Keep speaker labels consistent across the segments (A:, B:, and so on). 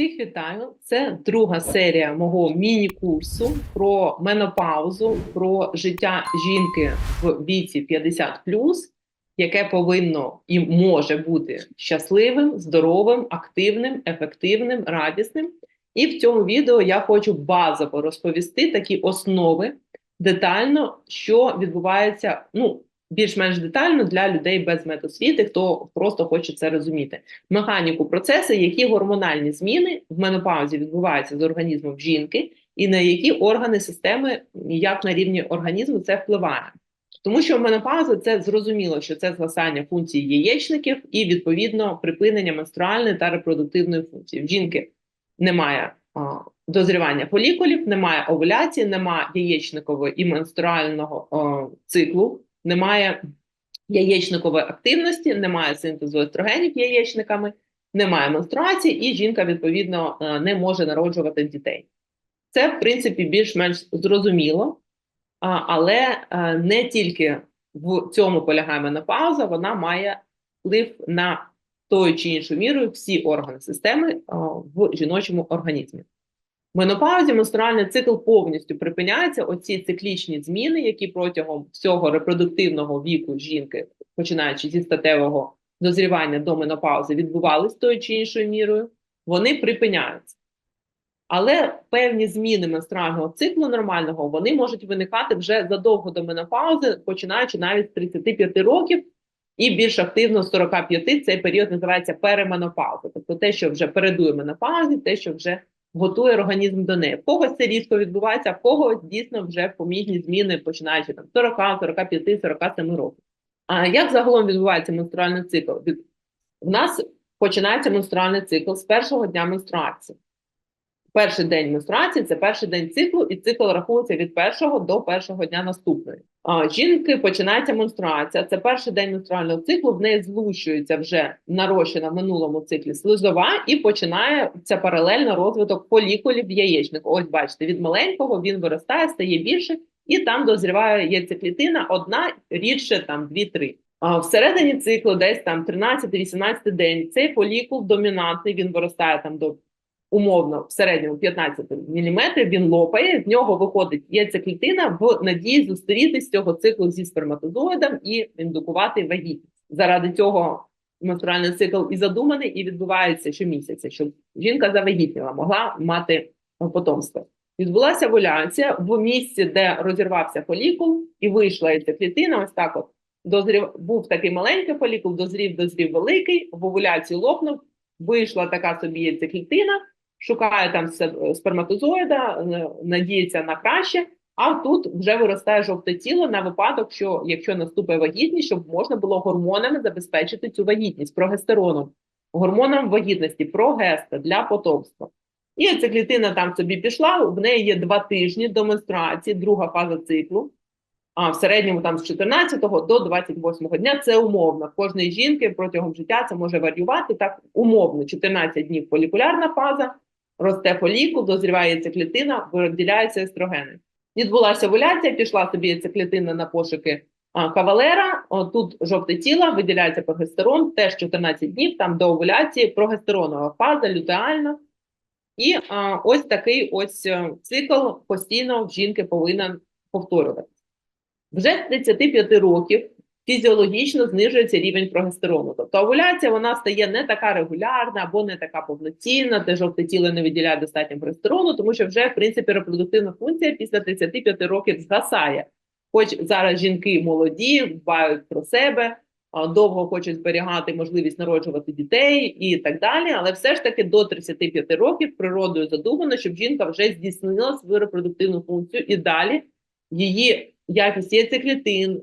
A: Всіх вітаю! Це друга серія мого міні-курсу про менопаузу, про життя жінки в віці 50 яке повинно і може бути щасливим, здоровим, активним, ефективним, радісним. І в цьому відео я хочу базово розповісти такі основи детально, що відбувається, ну, більш-менш детально для людей без медосвіти, хто просто хоче це розуміти механіку процесу, які гормональні зміни в менопаузі відбуваються з організмом жінки, і на які органи системи, як на рівні організму це впливає. Тому що менопауза це зрозуміло, що це згасання функцій яєчників і відповідно припинення менструальної та репродуктивної функції. В жінки немає а, дозрівання фолікулів, немає овуляції, немає яєчникового і менструального а, циклу, немає яєчникової активності, немає синтезу естрогенів яєчниками, немає менструації, і жінка відповідно е, не може народжувати дітей. Це, в принципі, більш-менш зрозуміло, але е, не тільки в цьому полягає менопауза, вона має вплив на тою чи іншою мірою всі органи системи в жіночому організмі. Менопаузі менструальний цикл повністю припиняється. Оці циклічні зміни, які протягом всього репродуктивного віку жінки, починаючи зі статевого дозрівання до менопаузи, відбувалися тою чи іншою мірою, вони припиняються. Але певні зміни менструального циклу нормального вони можуть виникати вже задовго до менопаузи, починаючи навіть з 35 років, і більш активно з 45 цей період називається переменопауза. Тобто те, що вже передує менопаузі, те, що вже готує організм до неї. В когось це різко відбувається, в когось дійсно вже помітні зміни, починаючи там 40, 45, 47 років. А як загалом відбувається менструальний цикл? В нас починається менструальний цикл з першого дня менструації. Перший день менструації це перший день циклу, і цикл рахується від першого до першого дня наступної. Жінки починається менструація. Це перший день менструального циклу. В неї злущується вже нарощена в минулому циклі слизова, і починається паралельно розвиток фолікулів в яєчнику. Ось бачите, від маленького він виростає, стає більше, і там дозріває яйцеклітина одна, рідше там дві-три. Всередині циклу, десь там 13-18 день, цей фолікул домінантний, він виростає там до умовно в середньому 15 мм, він лопає, з нього виходить яйцеклітина в надії зустріти з цього циклу зі сперматозоїдом і індукувати вагітність. Заради цього менструальний цикл і задуманий, і відбувається щомісяця, щоб жінка завагітніла, могла мати потомство. Відбулася овуляція в місці, де розірвався фолікул, і вийшла яйцеклітина, ось так от. Дозрів був такий маленький фолікул, дозрів, дозрів великий, в овуляції лопнув, вийшла така собі яйцеклітина, шукає там сперматозоїда, надіється на краще, а тут вже виростає жовте тіло на випадок, що якщо наступить вагітність, щоб можна було гормонами забезпечити цю вагітність прогестероном, гормоном вагітності, прогеста для потомства. І ця клітина там собі пішла, в неї є два тижні до менструації, друга фаза циклу. А в середньому там з 14 до 28 дня це умовно. Кожної жінки протягом життя це може варіювати так умовно. 14 днів фолікулярна фаза, росте фолікул, дозріває ця клітина, виділяються естрогени. Відбулася овуляція, пішла собі ця клітина на пошуки кавалера. Тут жовте тіло, виділяється прогестерон, теж 14 днів, там до овуляції прогестеронова фаза, лютеальна. І а, ось такий ось е, цикл постійно в жінки повинен повторюватися. Вже з 35 років фізіологічно знижується рівень прогестерону. Тобто овуляція вона стає не така регулярна або не така повноцінна, де жовте тіло не виділяє достатньо прогестерону, тому що вже в принципі репродуктивна функція після 35 років згасає. Хоч зараз жінки молоді, дбають про себе, довго хочуть зберігати можливість народжувати дітей і так далі, але все ж таки до 35 років природою задумано, щоб жінка вже здійснила свою репродуктивну функцію і далі її якість яйцеклітин,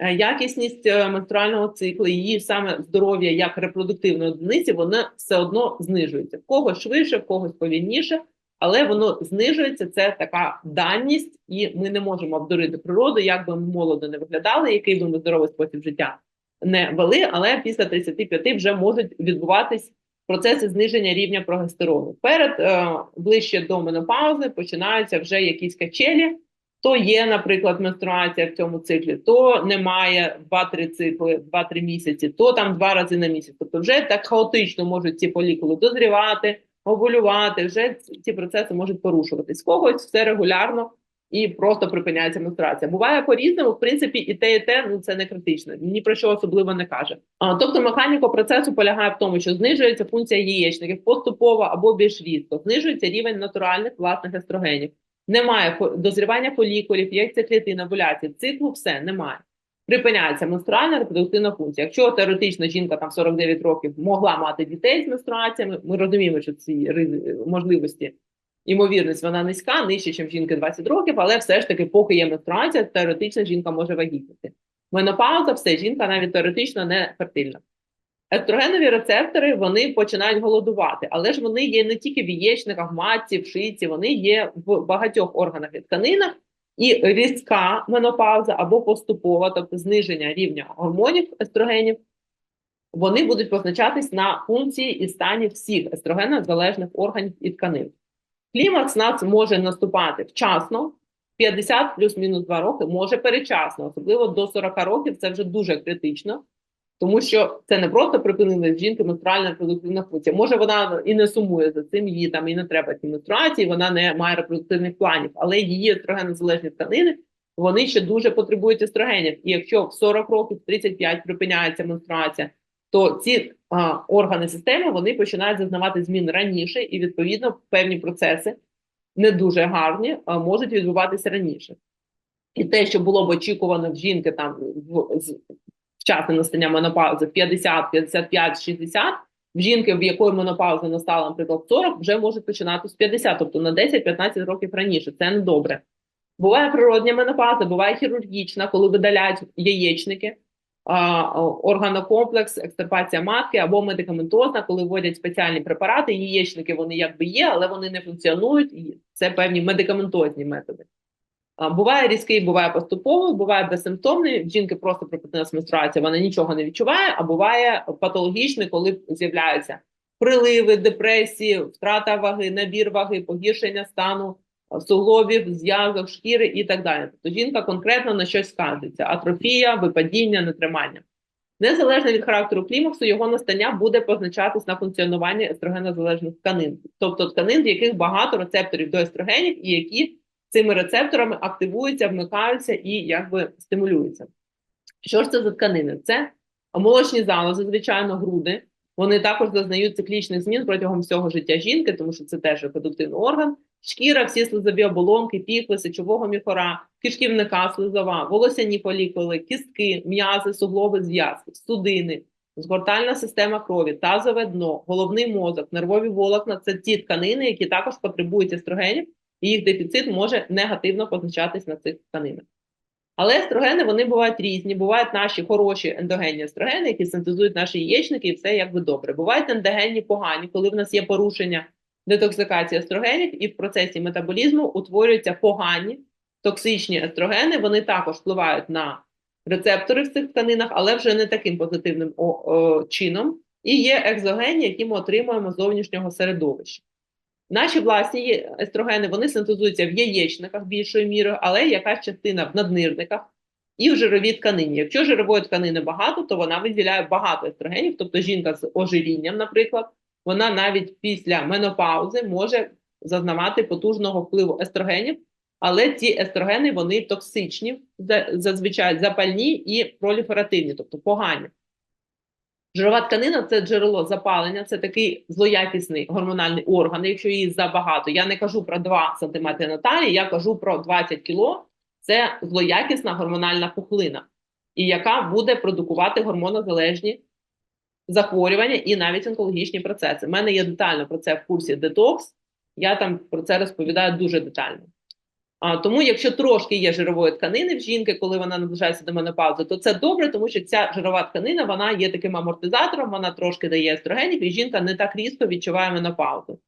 A: якісність е, менструального циклу, її саме здоров'я як репродуктивної одиниці, воно все одно знижується. В когось швидше, в когось повільніше, але воно знижується. Це така даність, і ми не можемо обдурити природу, як би ми молодо не виглядали, який би ми здоровий спосіб життя не вели, але після 35 вже можуть відбуватись процеси зниження рівня прогестерону. Перед е, ближче до менопаузи починаються вже якісь качелі то є, наприклад, менструація в цьому циклі, то немає 2-3 цикли, 2-3 місяці, то там два рази на місяць. Тобто вже так хаотично можуть ці полікули дозрівати, овулювати, вже ці- процеси можуть порушуватись. Когось все регулярно і просто припиняється менструація. Буває по-різному, в принципі, і те, і те ну це не критично, ні про що особливо не каже. А, тобто механіка процесу полягає в тому, що знижується функція яєчників поступово або більш різко, знижується рівень натуральних власних естрогенів. Немає дозрівання фолікулів, яйцеклітин, овуляції, циклу все немає. Припиняється менструальна репродуктивна функція. Якщо теоретично жінка там 49 років могла мати дітей з менструаціями, ми розуміємо, що ці можливості, ймовірність вона низька, нижче, ніж жінки 20 років, але все ж таки, поки є менструація, теоретично жінка може вагітніти. Менопауза, все, жінка навіть теоретично не фертильна. Естрогенові рецептори вони починають голодувати, але ж вони є не тільки в яєчниках, матці, в шийці, вони є в багатьох органах і тканинах, і різка менопауза або поступова, тобто зниження рівня гормонів естрогенів, вони будуть позначатись на функції і стані всіх естрогенозалежних органів і тканин. Клімакс нас може наступати вчасно, 50 плюс-мінус 2 роки, може передчасно, особливо до 40 років це вже дуже критично. Тому що це не просто припинили жінки менструальна репродуктивна функція. Може, вона і не сумує за цим, їй там і не треба ці менструації, вона не має репродуктивних планів, але її естрогенозалежні тканини вони ще дуже потребують естрогенів. І якщо в 40 років, в 35 припиняється менструація, то ці а, органи системи вони починають зазнавати змін раніше, і відповідно певні процеси не дуже гарні а, можуть відбуватися раніше. І те, що було б очікувано в жінки там в вчасне настання менопаузи 50, 55, 60, в жінки, в якої менопауза настала, наприклад, 40, вже можуть починати з 50, тобто на 10-15 років раніше. Це не добре. Буває природня менопауза, буває хірургічна, коли видаляють яєчники, органокомплекс, екстирпація матки або медикаментозна, коли вводять спеціальні препарати. Яєчники вони якби є, але вони не функціонують. І це певні медикаментозні методи. Буває різкий, буває поступовий, буває безсимптомний. В жінки просто припинилась менструація, вона нічого не відчуває, а буває патологічний, коли з'являються приливи, депресії, втрата ваги, набір ваги, погіршення стану суглобів, зв'язок, шкіри і так далі. Тобто жінка конкретно на щось скажеться: атрофія, випадіння, нетримання. Незалежно від характеру клімаксу, його настання буде позначатись на функціонуванні естрогенозалежних тканин, тобто тканин, в яких багато рецепторів до естрогенів, і які цими рецепторами активуються, вмикаються і якби стимулюються. Що ж це за тканини? Це молочні залози, звичайно, груди. Вони також зазнають циклічних змін протягом всього життя жінки, тому що це теж репродуктивний орган. Шкіра, всі слизові оболонки, піхви, сечового міхора, кишківника слизова, волосяні фолікули, кістки, м'язи, суглоби, зв'язки, судини, згортальна система крові, тазове дно, головний мозок, нервові волокна це ті тканини, які також потребують естрогенів, і їх дефіцит може негативно позначатись на цих тканинах. Але естрогени вони бувають різні. Бувають наші хороші ендогенні естрогени, які синтезують наші яєчники, і все якби добре. Бувають ендогенні погані, коли в нас є порушення детоксикації естрогенів, і в процесі метаболізму утворюються погані токсичні естрогени. Вони також впливають на рецептори в цих тканинах, але вже не таким позитивним чином. І є екзогенні, які ми отримуємо з зовнішнього середовища. Наші власні естрогени вони синтезуються в яєчниках більшою мірою, але якась частина в наднирниках і в жировій тканині. Якщо жирової тканини багато, то вона виділяє багато естрогенів, тобто жінка з ожирінням, наприклад, вона навіть після менопаузи може зазнавати потужного впливу естрогенів, але ці естрогени вони токсичні, зазвичай запальні і проліферативні, тобто погані. Жирова тканина це джерело запалення, це такий злоякісний гормональний орган. Якщо її забагато, я не кажу про 2 см на талії, я кажу про 20 кг. Це злоякісна гормональна пухлина, і яка буде продукувати гормонозалежні захворювання і навіть онкологічні процеси. У мене є детально про це в курсі детокс. Я там про це розповідаю дуже детально. А, тому, якщо трошки є жирової тканини в жінки, коли вона наближається до менопаузи, то це добре, тому що ця жирова тканина вона є таким амортизатором, вона трошки дає естрогенів, і жінка не так різко відчуває менопаузу.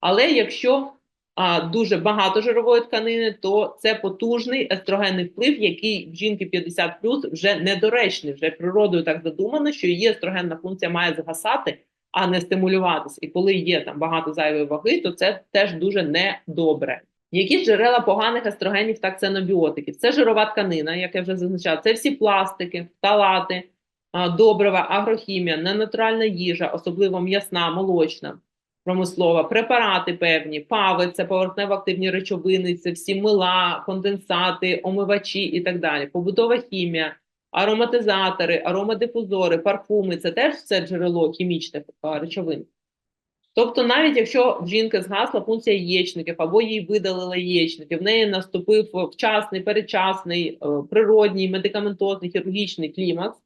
A: Але якщо а, дуже багато жирової тканини, то це потужний естрогенний вплив, який в жінки 50 вже недоречний, вже природою так задумано, що її естрогенна функція має згасати, а не стимулюватися. І коли є там багато зайвої ваги, то це теж дуже недобре. Які джерела поганих естрогенів та ксенобіотиків? Це жирова тканина, як я вже зазначала, це всі пластики, фталати, а, добрива, агрохімія, ненатуральна їжа, особливо м'ясна, молочна, промислова, препарати певні, пави, це поверхнево-активні речовини, це всі мила, конденсати, омивачі і так далі. Побутова хімія, ароматизатори, аромадифузори, парфуми це теж все джерело хімічних речовин. Тобто, навіть якщо в жінки згасла функція яєчників або їй видалили яєчники, в неї наступив вчасний, передчасний, е, природній, медикаментозний, хірургічний клімакс,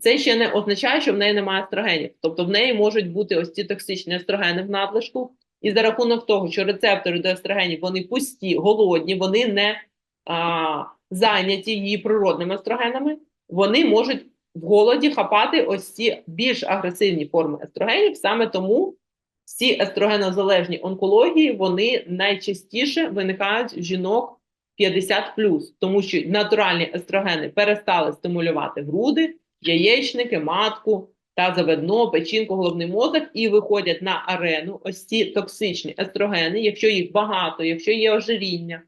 A: це ще не означає, що в неї немає естрогенів. Тобто в неї можуть бути ось ці токсичні естрогени в надлишку, і за рахунок того, що рецептори до естрогенів вони пусті, голодні, вони не а, зайняті її природними естрогенами, вони можуть в голоді хапати ось ці більш агресивні форми естрогенів. Саме тому всі естрогенозалежні онкології вони найчастіше виникають в жінок 50+, тому що натуральні естрогени перестали стимулювати груди, яєчники, матку, тазовидно, печінку, головний мозок і виходять на арену. Ось ці токсичні естрогени, якщо їх багато, якщо є ожиріння,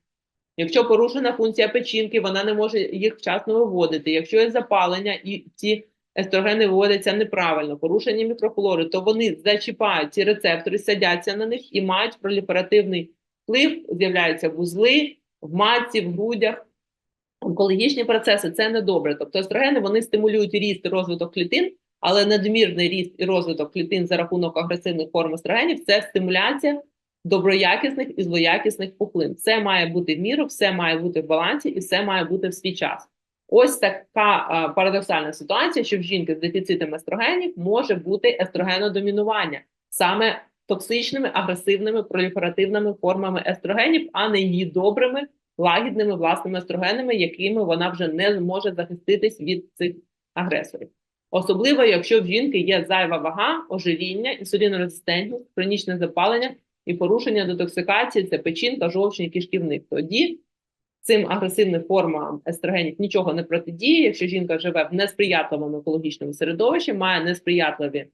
A: якщо порушена функція печінки, вона не може їх вчасно виводити, якщо є запалення і ці естрогени виводяться неправильно, порушення мікрофлори, то вони зачіпають ці рецептори, садяться на них і мають проліферативний вплив, з'являються вузли в матці, в грудях. Онкологічні процеси це не добре. Тобто естрогени вони стимулюють ріст і розвиток клітин, але надмірний ріст і розвиток клітин за рахунок агресивних форм естрогенів це стимуляція доброякісних і злоякісних пухлин. Все має бути в міру, все має бути в балансі і все має бути в свій час. Ось така а, парадоксальна ситуація, що в жінки з дефіцитом естрогенів може бути естрогенодомінування саме токсичними, агресивними, проліферативними формами естрогенів, а не її добрими, лагідними власними естрогенами, якими вона вже не зможе захиститись від цих агресорів. Особливо, якщо в жінки є зайва вага, ожиріння, інсулінорезистентність, хронічне запалення і порушення детоксикації, це печінка, жовчний кишківник. Тоді цим агресивним формам естрогенів нічого не протидіє. Якщо жінка живе в несприятливому екологічному середовищі, має несприятливі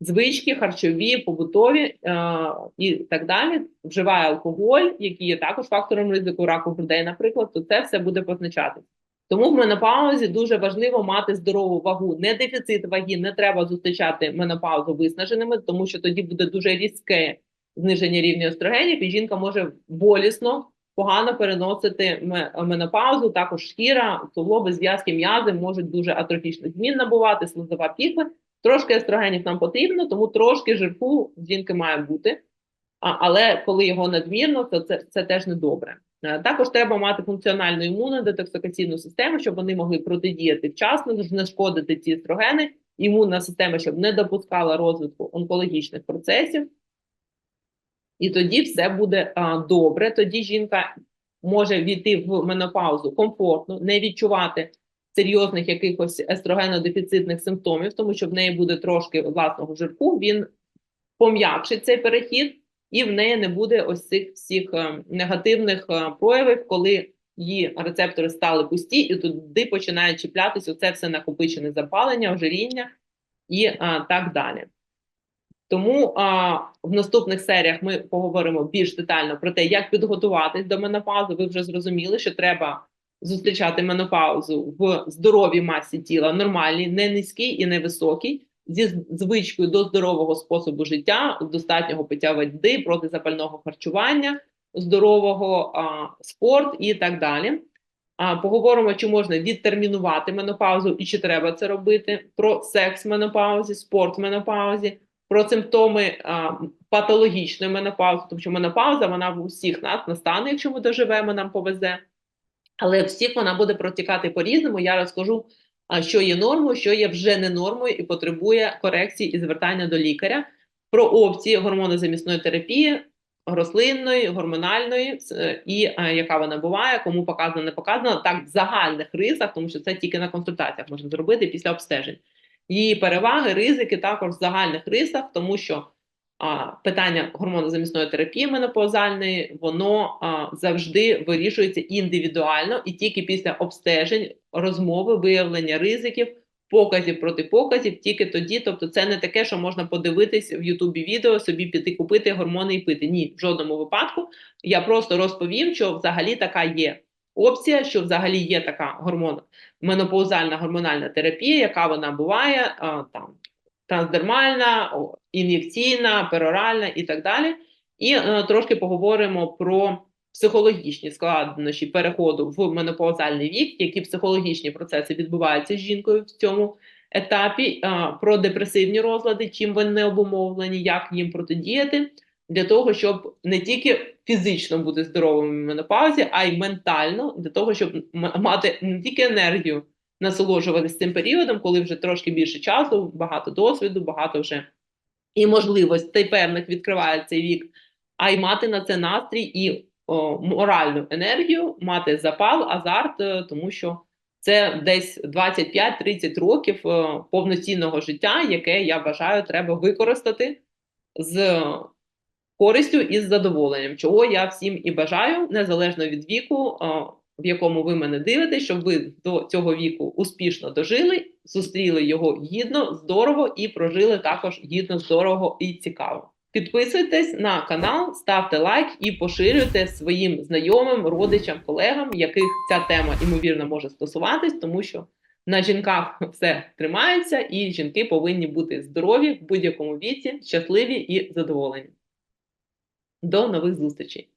A: звички, харчові, побутові е і так далі, вживає алкоголь, який є також фактором ризику раку грудей, наприклад, то це все буде позначатися. Тому в менопаузі дуже важливо мати здорову вагу, не дефіцит ваги, не треба зустрічати менопаузу виснаженими, тому що тоді буде дуже різке зниження рівня естрогенів, і жінка може болісно, погано переносити менопаузу. Також шкіра, суглоби, зв'язки, м'язи можуть дуже атрофічних змін набувати, слизова піхва. Трошки естрогенів нам потрібно, тому трошки жирку в жінки має бути. Але коли його надмірно, то це, це теж не добре. Е, також треба мати функціональну імунну детоксикаційну систему, щоб вони могли протидіяти вчасно, знешкодити ці естрогени, імунна система, щоб не допускала розвитку онкологічних процесів. І тоді все буде а, добре. Тоді жінка може війти в менопаузу комфортно, не відчувати серйозних якихось естрогенодефіцитних симптомів, тому що в неї буде трошки власного жирку, він пом'якшить цей перехід, і в неї не буде ось цих всіх е, негативних е, проявів, коли її рецептори стали пусті, і туди починає чіплятися оце все накопичене запалення, ожиріння і а, так далі. Тому а, в наступних серіях ми поговоримо більш детально про те, як підготуватись до менопаузи. Ви вже зрозуміли, що треба зустрічати менопаузу в здоровій масі тіла, нормальній, не низькій і не високій, зі звичкою до здорового способу життя, достатнього пиття води, протизапального харчування, здорового а, спорт і так далі. А, Поговоримо, чи можна відтермінувати менопаузу і чи треба це робити, про секс в менопаузі, спорт в менопаузі про симптоми а, патологічної менопаузи, тому що менопауза вона в усіх нас настане, якщо ми доживемо, нам повезе. Але всіх вона буде протікати по-різному. Я розкажу, а, що є нормою, що є вже не нормою і потребує корекції і звертання до лікаря. Про опції гормонозамісної терапії, рослинної, гормональної, е, і а, яка вона буває, кому показано, не показано, так в загальних рисах, тому що це тільки на консультаціях можна зробити після обстежень. Її переваги, ризики також в загальних рисах, тому що а, питання гормонозамісної терапії менопаузальної, воно а, завжди вирішується індивідуально і тільки після обстежень, розмови, виявлення ризиків, показів протипоказів, тільки тоді. Тобто, це не таке, що можна подивитись в Ютубі відео, собі піти купити гормони і пити. Ні, в жодному випадку. Я просто розповім, що взагалі така є опція, що взагалі є така гормон, менопаузальна гормональна терапія, яка вона буває а, там трансдермальна, ін'єкційна, пероральна і так далі. І е, трошки поговоримо про психологічні складнощі переходу в менопаузальний вік, які психологічні процеси відбуваються з жінкою в цьому етапі, е, про депресивні розлади, чим вони обумовлені, як їм протидіяти, для того, щоб не тільки фізично бути здоровим в менопаузі, а й ментально, для того, щоб мати не тільки енергію насолоджуватися цим періодом, коли вже трошки більше часу, багато досвіду, багато вже і можливостей певних відкриває цей вік, а й мати на це настрій і о, моральну енергію, мати запал, азарт, е, тому що це десь 25-30 років е, повноцінного життя, яке я вважаю, треба використати з користю і з задоволенням, чого я всім і бажаю, незалежно від віку, в якому ви мене дивитесь, щоб ви до цього віку успішно дожили, зустріли його гідно, здорово і прожили також гідно, здорово і цікаво. Підписуйтесь на канал, ставте лайк і поширюйте своїм знайомим, родичам, колегам, яких ця тема ймовірно може стосуватись, тому що на жінках все тримається, і жінки повинні бути здорові в будь-якому віці, щасливі і задоволені. До нових зустрічей!